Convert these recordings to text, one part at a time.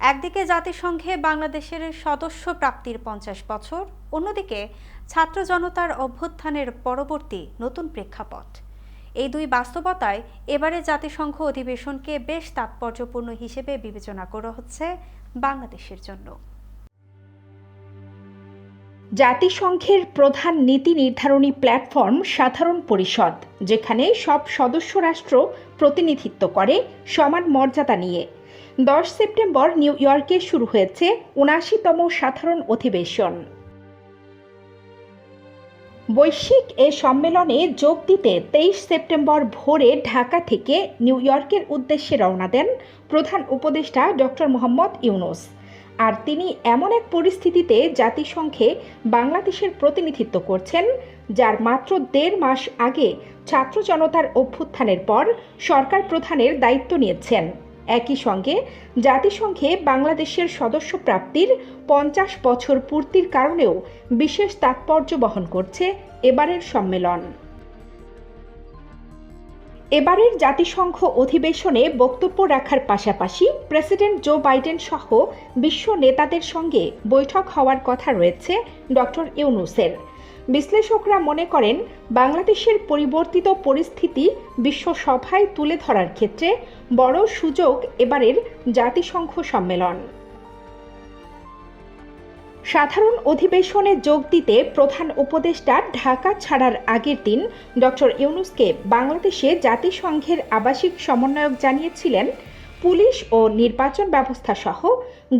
একদিকে জাতিসংঘে বাংলাদেশের সদস্য প্রাপ্তির পঞ্চাশ বছর, অন্যদিকে ছাত্র জনতার অভ্যুত্থানের পরবর্তী নতুন প্রেক্ষাপট। এই দুই বাস্তবতায় এবারে জাতিসংঘ অধিবেশনকে বেশ তাৎপর্যপূর্ণ হিসেবে বিবেচনা করা হচ্ছে বাংলাদেশের জন্য। জাতিসংঘের প্রধান নীতি নির্ধারণী প্ল্যাটফর্ম সাধারণ পরিষদ, যেখানে সব সদস্য রাষ্ট্র প্রতিনিধিত্ব করে, সমান মর্যাদা নিয়ে। দশ সেপ্টেম্বর নিউ ইয়র্কে শুরু হয়েছে উনাশিতম সাধারণ অধিবেশন। বৈশ্বিক এ সম্মেলনে যোগ দিতে তেইশ সেপ্টেম্বর ভোরে ঢাকা থেকে নিউ ইয়র্কের উদ্দেশ্যে রওনা দেন প্রধান উপদেষ্টা ডক্টর মোহাম্মদ ইউনুস। আর তিনি এমন এক পরিস্থিতিতে জাতিসংঘে বাংলাদেশের প্রতিনিধিত্ব করছেন, যার মাত্র দেড় মাস আগে ছাত্র জনতার অভ্যুত্থানের পর সরকার প্রধানের দায়িত্ব নিয়েছেন। একই সঙ্গে জাতিসংঘে বাংলাদেশের সদস্য প্রাপ্তির পঞ্চাশ বছর পূর্তির কারণেও বিশেষ তাৎপর্য বহন করছে এবারের সম্মেলন। এবারের জাতিসংঘ অধিবেশনে বক্তব্য রাখার পাশাপাশি প্রেসিডেন্ট জো বাইডেন সহ বিশ্ব নেতাদের সঙ্গে বৈঠক হওয়ার কথা রয়েছে ডক্টর ইউনুসের। বিশ্লেষকরা মনে করেন, বাংলাদেশের পরিবর্তিত পরিস্থিতি বিশ্ব সভায় তুলে ধরার ক্ষেত্রে বড় সুযোগ এবারের জাতিসংঘ সম্মেলন। সাধারণ অধিবেশনে যোগ দিতে প্রধান উপদেষ্টা ঢাকা ছাড়ার আগের দিন ডক্টর ইউনুসকে বাংলাদেশে জাতিসংঘের আবাসিক সমন্বয়ক জানিয়েছিলেন, পুলিশ ও নির্বাচন ব্যবস্থা সহ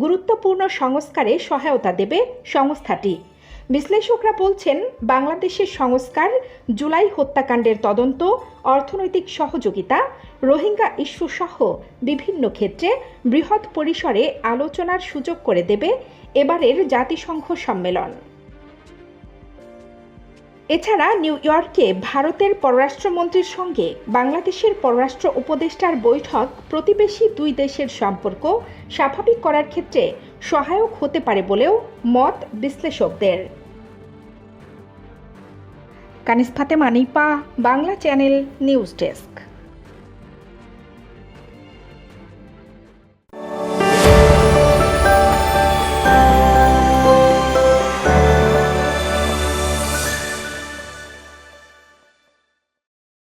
গুরুত্বপূর্ণ সংস্কারে সহায়তা দেবে সংস্থাটি। বিশ্লেষকরা বলছেন, বাংলাদেশের সংস্কার, জুলাই হত্যাকাণ্ডের তদন্ত, অর্থনৈতিক সহযোগিতা, রোহিঙ্গা ইস্যু সহ বিভিন্ন ক্ষেত্রে বৃহৎ পরিসরে আলোচনার সুযোগ করে দেবে এবারের জাতিসংঘ সম্মেলন। এছাড়া নিউ ইয়র্কে ভারতের পররাষ্ট্রমন্ত্রীর সঙ্গে বাংলাদেশের পররাষ্ট্র উপদেষ্টার বৈঠক প্রতিবেশী দুই দেশের সম্পর্ক স্বাভাবিক করার ক্ষেত্রে সহায়ক হতে পারে বলেও মত বিশ্লেষকদের। Kanis Fatema, Nipa, Bangla channel news desk.